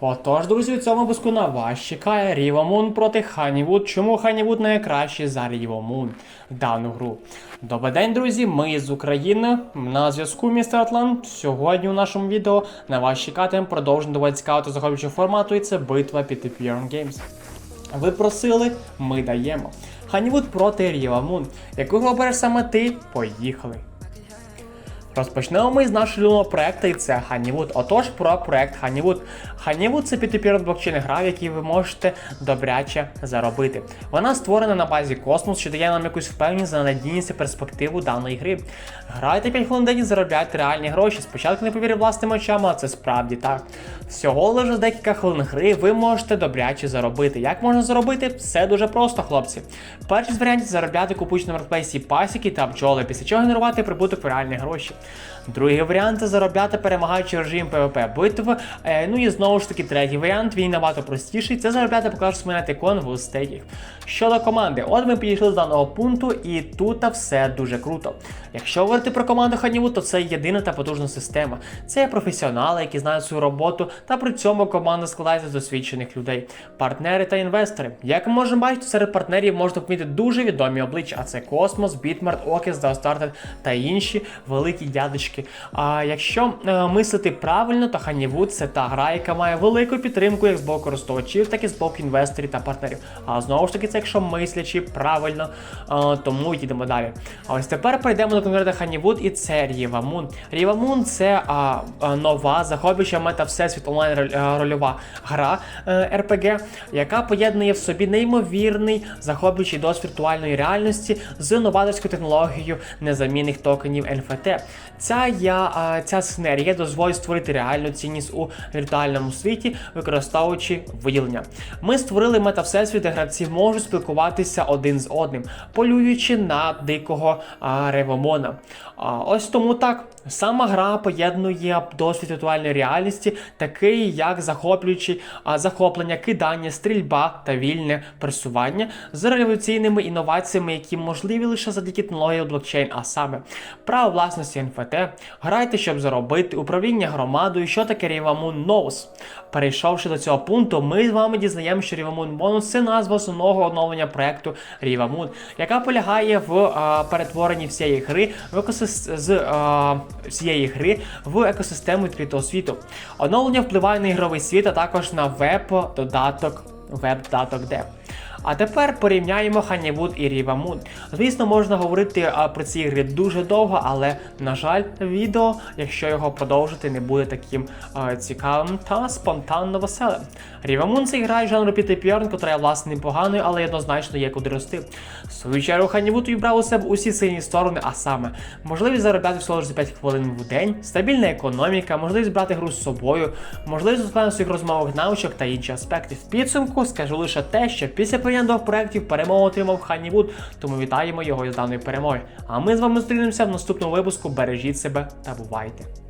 Отож, друзі, у цьому випуску на вас чекає Рівомун проти Ханівуд. Чому Ханівуд найкраще за Рівомун в дану гру? Добрий день, друзі! Ми з України. На зв'язку містер Атлант. Сьогодні у нашому відео на вас чекатиме продовження доволі цікавого захоплюючого формату, і це битва під Epion Games. Ви просили, ми даємо. Ханівуд проти Рівомун. Яку гру обереш саме ти? Поїхали! Розпочнемо ми з нашого любимого проекту, і це Honeywood. Отож, про проект Honeywood. Honeywood – це підтепірна блокчейн гра, в якій ви можете добряче заробити. Вона створена на базі Космос, що дає нам якусь впевненість за надійність і перспективу даної гри. Грайте 5 хвилин день і заробляйте реальні гроші. Спочатку не повірив власним очам, але це справді так. Всього лише декілька хвилин гри ви можете добряче заробити. Як можна заробити? Все дуже просто, хлопці. Перший з варіантів заробляти купуючи на маркетплейсі пасіки та бджоли, після чого генерувати прибуток в реальні гроші. Другий варіант це заробляти, перемагаючи режим PvP битв. Е, ну і знову ж таки, третій варіант, він набагато простіший. Це заробляти, поклавши смінати кон в стейків. Щодо команди, от ми підійшли до даного пункту, і тут все дуже круто. Якщо говорити про команду Ханіву, то це єдина та потужна система. Це професіонали, які знають свою роботу, та при цьому команда складається з досвідчених людей, партнери та інвестори. Як ми можемо бачити, серед партнерів можна помітити дуже відомі обличчя, а це Космос, Бітмарт, Окіс, Даустартед та інші великі дядечки. А якщо е, мислити правильно, то Ханівуд це та гра, яка має велику підтримку як з боку користувачів, так і з боку інвесторів та партнерів. А знову ж таки, це якщо мислячи правильно, е, тому йдемо далі. А ось тепер перейдемо до конкретно Ханівуд і це Рівамун. Рівамун це а, а, нова захоплююча мета всесвіт онлайн роль- е, рольова гра е, RPG, яка поєднує в собі неймовірний захоплюючий досвід віртуальної реальності з новаторською технологією незамінних токенів NFT. Ця, я, ця синергія дозволить створити реальну цінність у віртуальному світі, використовуючи виділення. Ми створили мета-всесвіт, де гравці можуть спілкуватися один з одним, полюючи на дикого ревомона. Ось тому так. Сама гра поєднує досвід віртуальної реальності, такий як захоплюючі захоплення, кидання, стрільба та вільне пересування з революційними інноваціями, які можливі лише завдяки технології блокчейн, а саме право власності NFT, грайте, щоб заробити, управління громадою, що таке Рівамун Ноус. Перейшовши до цього пункту, ми з вами дізнаємо, що Рівамун Бонус це назва основного оновлення проекту Рівамун, яка полягає в а, перетворенні всієї гри в екосис... з а, всієї гри в екосистему відкритого світу. Оновлення впливає на ігровий світ, а також на веб-додаток веб-додаток Dev. А тепер порівняємо Honeywood і Rivamун. Звісно, можна говорити про ці ігри дуже довго, але, на жаль, відео, якщо його продовжити, не буде таким цікавим та спонтанно веселим. Rivamун це гра із жанру PTPR, котра власне непоганою, але однозначно є куди рости. В свою чергу Honeywood вібрав у себе усі сильні сторони, а саме можливість заробляти всього лише за 5 хвилин в день, стабільна економіка, можливість брати гру з собою, можливість ускладнення своїх розмовних навичок та інші аспекти. В підсумку скажу лише те, що після двох проєктів перемогу отримав Ханівуд, тому вітаємо його із даної перемоги. А ми з вами зустрінемося в наступному випуску. Бережіть себе та бувайте!